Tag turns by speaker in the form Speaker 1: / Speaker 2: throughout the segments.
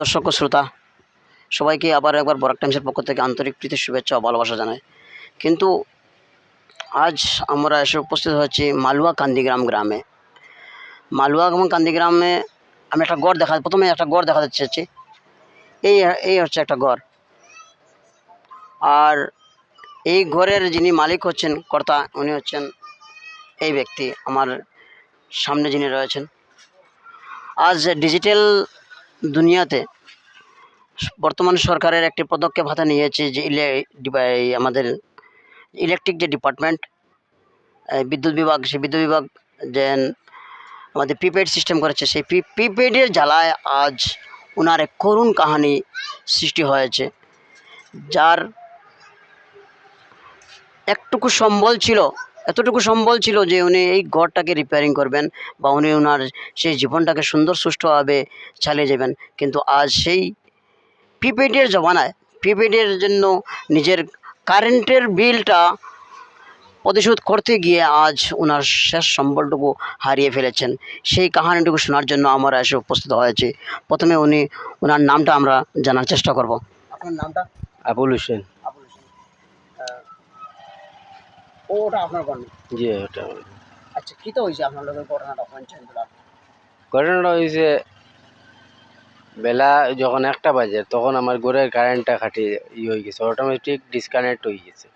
Speaker 1: দর্শক শ্রোতা, সবাইকে আবার একবার বরাক টাইমসের পক্ষ থেকে আন্তরিক প্রীতি, শুভেচ্ছা ও ভালোবাসা জানাই। কিন্তু আজ আমরা এসে উপস্থিত হয়েছি মালুয়া কান্দিগ্রাম গ্রামে। মালুয়া এবং কান্দিগ্রামে আমি একটা গড় দেখা, প্রথমে একটা গড় দেখাতে চেয়েছি। এই এই হচ্ছে একটা গড়। আর এই ঘরের যিনি মালিক হচ্ছেন, কর্তা, উনি হচ্ছেন এই ব্যক্তি, আমার সামনে যিনি রয়েছেন। আজ ডিজিটাল দুনিয়াতে। বর্তমান সরকারের একটি পদক্ষেপ হাতে নিয়েছে যে ইলে আমাদের ইলেকট্রিক যে ডিপার্টমেন্ট বিদ্যুৎ বিভাগ, সেই বিদ্যুৎ বিভাগ যে আমাদের প্রিপেড সিস্টেম করেছে, সেই প্রিপেডের জ্বালায় আজ ওনার এক করুণ কাহানি সৃষ্টি হয়েছে, যার একটুকু সম্বল ছিল এতটুকু সম্বল ছিল যে উনি এই ঘরটাকে রিপেয়ারিং করবেন বা উনি ওনার সেই জীবনটাকে সুন্দর সুষ্ঠুভাবে চালিয়ে যাবেন। কিন্তু আজ সেই প্রিপেডের জমানায় প্রিপেডের জন্য নিজের কারেন্টের বিলটা পরিশোধ করতে গিয়ে আজ ওনার শেষ সম্বলটুকু হারিয়ে ফেলেছেন। সেই কাহানিটুকু শোনার জন্য আমরা এসে উপস্থিত হয়েছি। প্রথমে উনি ওনার নামটা আমরা জানার চেষ্টা করব। আপনার নামটা?
Speaker 2: আবুল হোসেন
Speaker 1: আবুল হোসেন ও ওটা আপনার গণ
Speaker 2: জি ওটা
Speaker 1: আচ্ছা কী তো হয়েছে আপনার লোকের ঘটনাটা পঞ্চায়েত
Speaker 2: ঘটনাটা হয়েছে বেলা যখন একটা বাজে তখন আমার ঘরের কারেন্টটা খাটি ই হয়ে গেছে অটোমেটিক ডিসকানেক্ট হয়ে গেছে।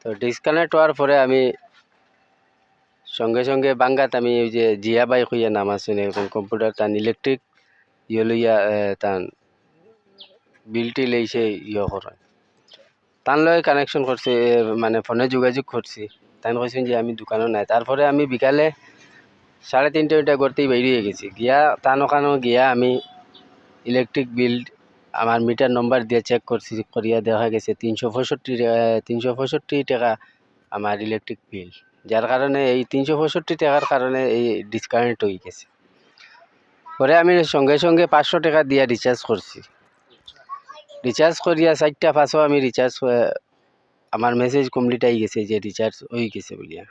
Speaker 2: তো ডিসকানেক্ট হওয়ার পরে আমি সঙ্গে সঙ্গে বাঙ্গাত আমি ওই যে জিয়া বাইক হইয়া নাম আছে এরকম কম্পিউটার তান ইলেকট্রিক ইয়ে লইয়া তান বিলটি লইছে ইয়ে করে তান লয় কানেকশন করছে মানে ফোনে যোগাযোগ করছি। তাই কইছেন যে আমি দোকানও নাই। তারপরে আমি বিকালে সাড়ে তিনটে ওইটা করতেই বেরিয়ে গেছি। গিয়া তান ওখানেও গিয়া আমি ইলেকট্রিক বিল আমার মিটার নম্বর দিয়ে চেক করছি, করিয়া দেখা গেছে তিনশো পঁয়ষট্টি তিনশো পঁয়ষট্টি টাকা আমার ইলেকট্রিক বিল যার কারণে এই তিনশো পঁয়ষট্টি টাকার কারণে এই ডিসকানেক্ট হয়ে গেছে। পরে আমি সঙ্গে সঙ্গে পাঁচশো টাকা দিয়া রিচার্জ করছি। রিচার্জ করিয়া চারটা পাঁচও আমি রিচার্জ আমার মেসেজ কমপ্লিট আই গেছে যে রিচার্জ হয়ে গেছে বলিয়া।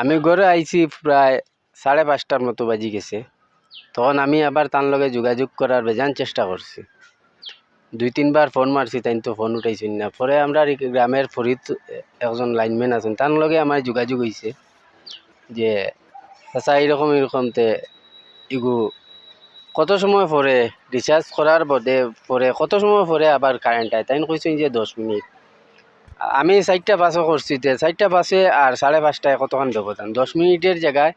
Speaker 2: আমি ঘরে আইছি প্রায় সাড়ে পাঁচটার মতো বাজি গেছে। তখন আমি আবার তার লগে যোগাযোগ করার বেজান চেষ্টা করছি। দুই তিনবার ফোন মারছি, তাই তো ফোন উঠাইছি না। পরে আমরা গ্রামের ফরিদ একজন লাইনম্যান আছেন, তার লগে আমার যোগাযোগ হয়েছে যে, চাচা এরকম তে ইগু কত সময় পরে রিচার্জ করার বদে পরে কত সময় পরে আবার কারেন্ট আয়? তাই কইছেন যে দশ মিনিট। আমি চারটা পাঁচও করছি তে, চারটা পাঁচে আর সাড়ে পাঁচটায় কতক্ষণ ব্যবধান? দশ মিনিটের জায়গায়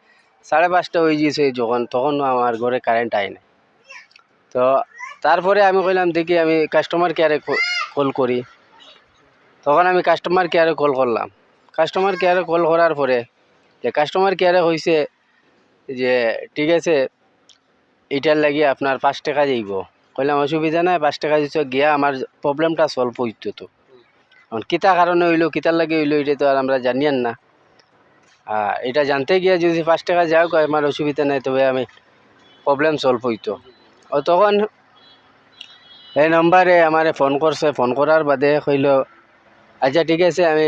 Speaker 2: সাড়ে পাঁচটা হয়ে গিয়েছে যখন তখন আমার ঘরে কারেন্ট আয় না তো তারপরে আমি কইলাম, দেখি আমি কাস্টমার কেয়ারে কল করি। তখন আমি কাস্টমার কেয়ারে কল করলাম। কাস্টমার কেয়ারে কল করার পরে যে কাস্টমার কেয়ারে হয়েছে যে, ঠিক আছে এটার লাগি আপনার পাঁচ টাকা যাইব। কইলাম, অসুবিধা নাই, পাঁচ টাকা দিচ্ছ গিয়া আমার প্রবলেমটা সলভ হইতো তো। এখন কিতা কারণে হইল, কিতার লাগে হইল, এটা তো আর আমরা জানিয়ান না। আর এটা জানতে গিয়া যদি পাঁচ টাকা যাও আমার অসুবিধা নাই, তবে আমি প্রবলেম সলভ হইতো। ও তখন এই নম্বরে আমারে ফোন করছে। ফোন করার বাদে কইল আচ্ছা ঠিক আছে, আমি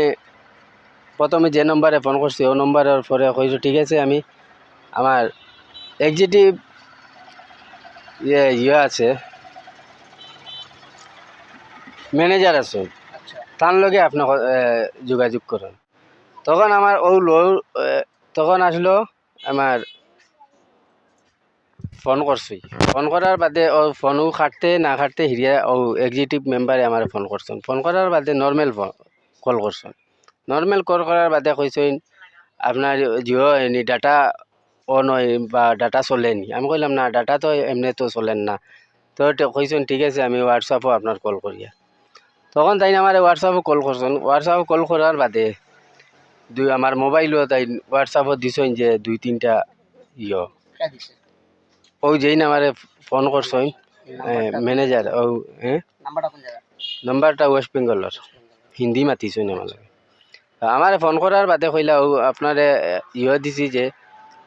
Speaker 2: প্রথমে যে নম্বরে ফোন করছি, ও নম্বরের পরে কইল, ঠিক আছে, আমি আমার এক্সিকিউটিভ ইয়ে ইয়ে আছে। ম্যানেজার আছে।
Speaker 1: আচ্ছা।
Speaker 2: তার লগে আপনি ক- এ, যোগাযোগ করুন। তখন আমার ও লো তখন আসলো আমার ফোন করছি। ফোন করার বাদে ও ফোনও কাটতে না কাটতে হিরিয়া ও এক্সিকিউটিভ মেম্বারে আমার ফোন করছেন ফোন করার বাদে নর্মেল কল করছেন নর্মেল কল করার বাদে কইছেন আপনার জিও ডাটা অন হয় বা ডাটা চলেনি। আমি কইলাম না ডাটা তো এমনি তো চলেন না। তো কইছেন ঠিক আছে আমি হোয়াটসঅ্যাপও আপনার কল করিয়া তখন তাই আমার হোয়াটসঅ্যাপে কল করছেন। হোয়াটসঅ্যাপে কল করার বাদে দুই আমার মোবাইলও তাই হোয়াটসঅ্যাপত দিছেন যে দুই তিনটা ইয়। ও যেই নামারে ফোন করছেন ম্যানেজার ও হ্যাঁ?
Speaker 1: নাম্বারটা
Speaker 2: ওয়েস্ট বেঙ্গলের হিন্দি মাতিছেন আমার আমার ফোন করার বাদে কইলা ও আপনারে ইয়ে দিছি যে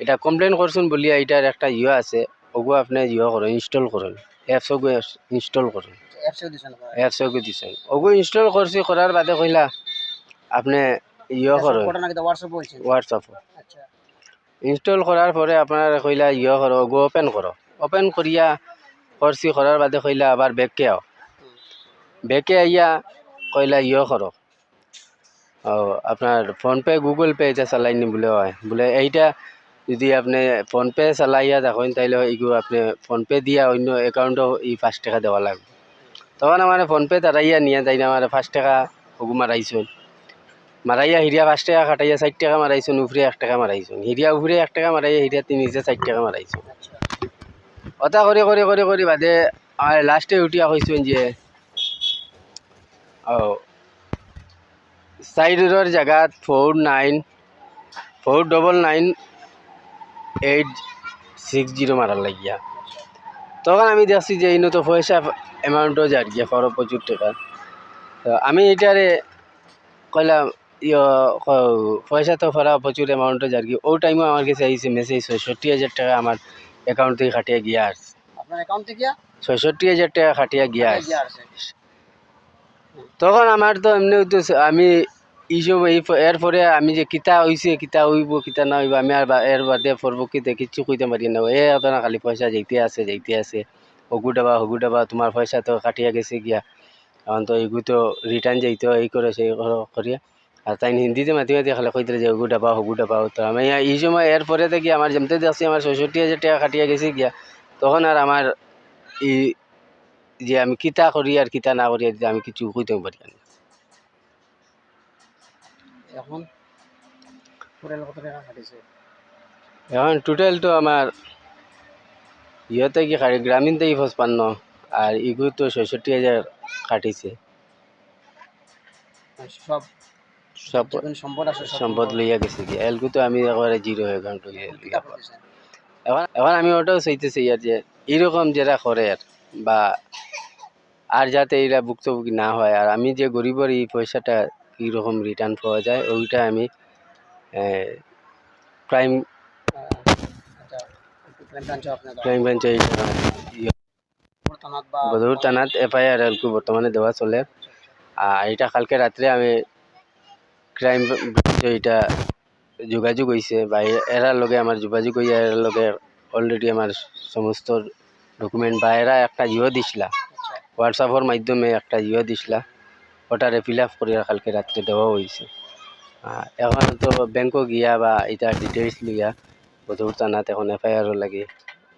Speaker 2: এটা কমপ্লেন করছেন বলিয়া এটার একটা ইয়ে আছে ওগু আপনি ইয়ে করুন ইনস্টল করুন অ্যাপস ওগু ইনস্টল করুন
Speaker 1: না
Speaker 2: অ্যাপস ওগু দিছেন ওগু ইনস্টল করছি করার বাদে কইলা আপনি ইয়ে করুন
Speaker 1: হোয়াটসঅ্যাপ
Speaker 2: ইনস্টল করার পরে আপনার কইলা ইয়ে করো ওগু ওপেন করো ওপেন করিয়া করছি করার বাদে কইলা আবার ব্যাগকে আও ব্যাগে আইয়া কইলা ইয়ে করো ও আপনার ফোনপে গুগল পে এটা চালাইনি বলে হয় বলে এইটা যদি আপনি ফোনপে চালাইয়া দেখেন, তাইলে এইগুলো আপনি ফোনপে দিয়া অন্য অ্যাকাউন্টও এই পাঁচ টাকা দেওয়া লাগবে। তখন আমার ফোনপে তারাইয়া নিয়ে তাই না আমার পাঁচ টাকা হগু মারাইছুন মারাইয়া হিরিয়া পাঁচ টাকা কাটাইয়া ষাট টাকা মারাইছুন উফরে এক টাকা মারাইছুন হিরিয়া উফরে এক টাকা মারাইয়া হিরিয়া তিনি নিজে ষাট টাকা মারাইছুন ওটা করে করে করে করে বাদে আমার লাস্টে উঠিয়া কইছুন যে ও সাইডের জায়গাত four nine four double nine eight six zero মারার লাগিয়া। তখন আমি দেখছি যে ইনো তো পয়সা অ্যামাউন্টও যার গিয়া খরচ প্রচুর টাকা। তো আমি এটারে কইলাম ইয় পয়সা তো ফরা প্রচুর অ্যামাউন্টও যার কি ও টাইমও আমার কাছে আইসে মেসেজ ছয়ষট্টি হাজার টাকা আমার অ্যাকাউন্ট থেকে খাটিয়ে গিয়া আসছে।
Speaker 1: আপনার অ্যাকাউন্ট থেকে?
Speaker 2: ছয়ষট্টি হাজার টাকা খাটিয়া গিয়া আসছে।
Speaker 1: গিয়ে
Speaker 2: তখন আমার তো এমনি তো আমি এই সময় এই এরপরে আমি যে কিতা হইছে, কিতা হইব, কিতা না হইব, আমি আর এর বাদে পরবর্তীতে কিচ্ছু কইতে পারি না। এ না খালি পয়সা যাইতে আছে যাইতে আছে। হগু ডাবা হগু ডাবা তোমার পয়সা তো কাটিয়া গেছে গিয়া। এখন তো এইগু তো রিটার্ন যাইতে এই করে সেই কর- করিয়া আর তাই হিন্দিতে মাতি মাতি খালি কইতে যে হগু ডাবা হগু ডাবা তো আমি এই সময় এরপরে থেকে আমার যেমতে দেখছি আমার ছয়ষট্টি হাজার টাকা কাটিয়া গেছে গিয়া, তখন আর আমার এই যে আমি কিতা করি আর কিতা না করি, আমি কিছু কইতে পারি না।
Speaker 1: এখন টোটাল কত টাকা কাটিছে।
Speaker 2: এখন টোটাল তো আমার ইয়েতে কি খাটি গ্রামীণ থেকে পঁচপান্ন আর ইগু তো ছয়ষট্টি হাজার কাটিছে।
Speaker 1: সব
Speaker 2: সব
Speaker 1: সম্পদ আছে
Speaker 2: সম্পদ লইয়া গেছে কি? এলগু তো আমি একেবারে জিরো হয়ে
Speaker 1: করতেছেন?
Speaker 2: এখন এখন আমি ওটাও চাইতেছি আর যে এরকম যারা করে আর বা আর যাতে এরা ভুক্তভোগী না হয়। আর আমি যে গরিবের এই পয়সাটা কীরকম রিটার্ন পাওয়া যায় ওইটা আমি ক্রাইম
Speaker 1: আচ্ছা
Speaker 2: ক্রাইম ব্রাঞ্চে বদরুর থানাত এফআইআর আর কি বর্তমানে দেওয়া চলে। আর এটা কালকে রাত্রে আমি ক্রাইম ব্রাঞ্চে এটা যোগাযোগ হয়েছে বা এরার লগে আমার যোগাযোগ হইয়া এরার লগে অলরেডি আমার সমস্ত ডকুমেন্ট বা এরা একটা ইয়ে দিছিলা
Speaker 1: আচ্ছা।
Speaker 2: হোয়াটসঅ্যাপের মাধ্যমে একটা ইয়ে দিছিলা। ওটারে ফিল আপ করিয়া কালকে রাত্রে দেওয়া হয়েছে এখন তো ব্যাংকও গিয়া বা এটা ডিটেলস লইয়া বদরুর থানাত এখন এফআইআরও লাগে।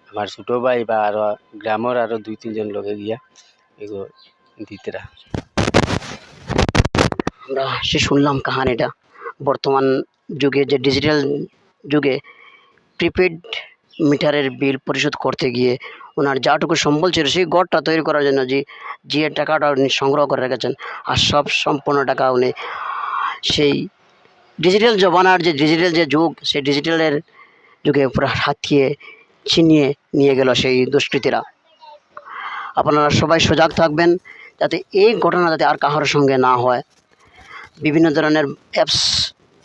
Speaker 2: আমার ছোটো ভাই বা আরও গ্রামের আরও দুই তিনজন লোকে গিয়া এগুলো দিতেরা
Speaker 1: আমরা সে শুনলাম কাহানিটা বর্তমান যুগে যে ডিজিটাল যুগে প্রিপেড মিটারের বিল পরিশোধ করতে গিয়ে ওনার যাটুকু সম্বল ছিল সেই গড়টা তৈরি করার জন্য যে যে টাকাটা উনি সংগ্রহ করে রেখেছেন। আর সব সম্পূর্ণ টাকা উনি সেই ডিজিটাল জমানার যে ডিজিটাল যে যুগ, সেই ডিজিটালের যুগে পুরো হাতিয়ে ছিনিয়ে নিয়ে গেল সেই দুষ্কৃতীরা। আপনারা সবাই সজাগ থাকবেন যাতে এই ঘটনা যাতে আর কাহার সঙ্গে না হয়। বিভিন্ন ধরনের অ্যাপস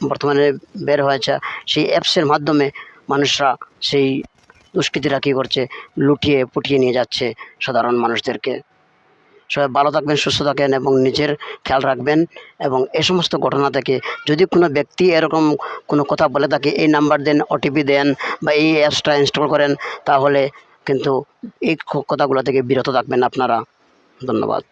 Speaker 1: বর্তমানে বের হয়েছে। সেই অ্যাপসের মাধ্যমে মানুষরা সেই দুষ্কৃতীরা কী করছে? লুটিয়ে, পুটিয়ে নিয়ে যাচ্ছে সাধারণ মানুষদেরকে। সবাই ভালো থাকবেন, সুস্থ থাকেন এবং নিজের খেয়াল রাখবেন এবং এ সমস্ত ঘটনা থেকে যদি কোনো ব্যক্তি এরকম কোনো কথা বলে থাকে, এই নাম্বার দেন ওটিপি দেন বা এই অ্যাপসটা ইনস্টল করেন, তাহলে কিন্তু এই কথাগুলো থেকে বিরত থাকবেন আপনারা। ধন্যবাদ।